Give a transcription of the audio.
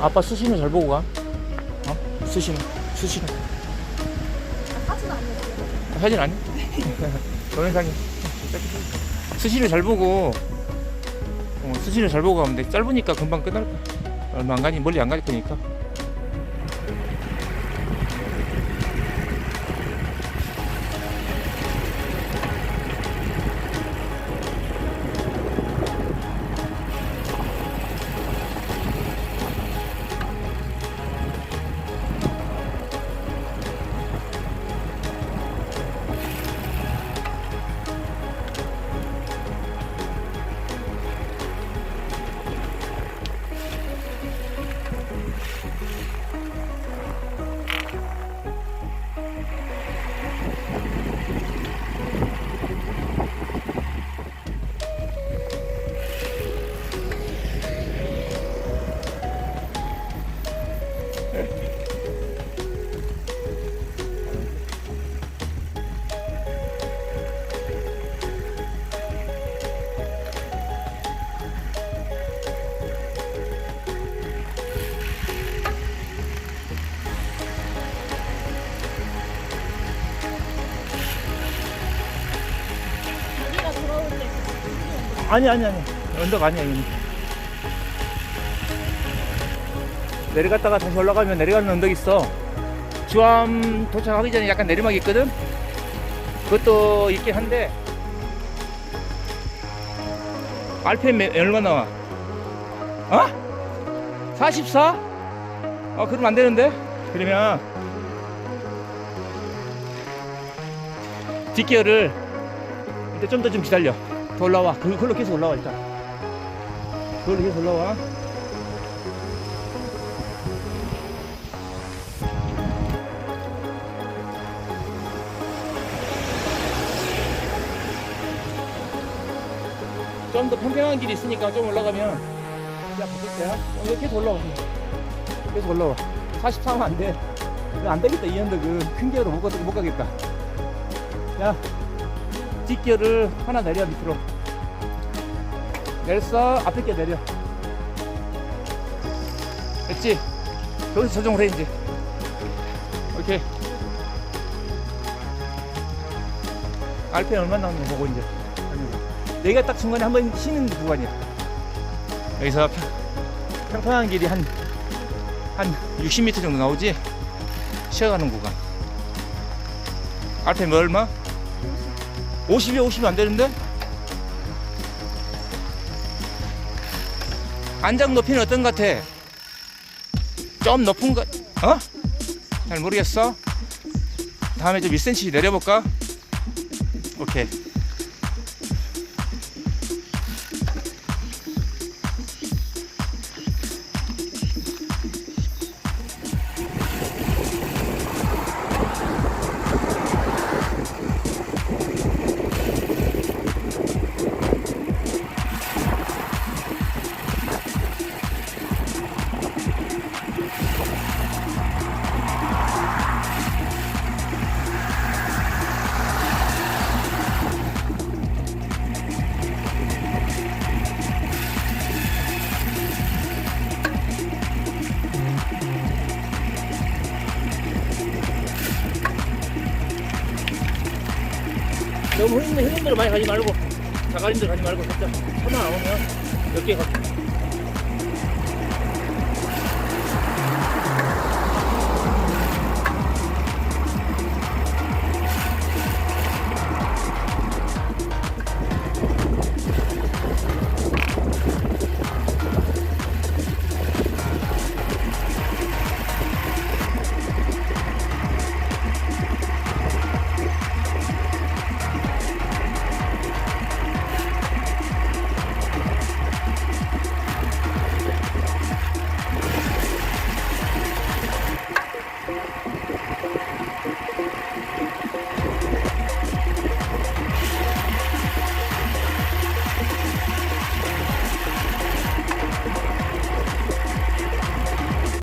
아빠 수신호 잘 보고 가. 어? 수신호, 수신호. 사진 아니에요? 사진 아니? 동영상이. 수신호 잘 보고, 어, 수신호 잘 보고 가면 돼. 짧으니까 금방 끝날 거야. 얼마 안 가니, 멀리 안 갈 거니까. 아니, 아니, 아니. 언덕 아니야, 이거. 내려갔다가 다시 올라가면 내려가는 언덕 있어. 주암 도착하기 전에 약간 내리막이 있거든? 그것도 있긴 한데, RPM 얼마 나와? 어? 44? 어, 그러면 안 되는데? 그러면, 뒷기어를, 일단 좀더 좀 기다려. 더 올라와. 그- 그걸로 계속 올라와, 일단. 그걸로 계속 올라와. 좀 더 평평한 길이 있으니까 좀 올라가면 야 바꿀게요. 어, 이거 계속 올라와. 계속 올라와. 43은 안돼. 이거 안 되겠다 이 언덕은. 큰 기어로 못, 가- 못 가겠다. 야 뒷기어를 하나 내려 밑으로. 내렸어 앞에 게 내려. 됐지? 여기서 조정을 해 이제. 오케이. RPM 얼마 나오는지 보고 이제. 여기가 딱 중간에 한 번 쉬는 구간이야. 여기서 평- 평평한 길이 한 한 60m 정도 나오지? 쉬어가는 구간. RPM 얼마? 50이 50이 안 되는데? 안장 높이는 어떤 것 같아? 좀 높은 것, 어? 잘 모르겠어. 다음에 좀 1cm 내려볼까? 오케이. 너무 흐린, 흐린 데로 많이 가지 말고 자갈인 데로 가지 말고 살짝 천만 나오면 몇개 가.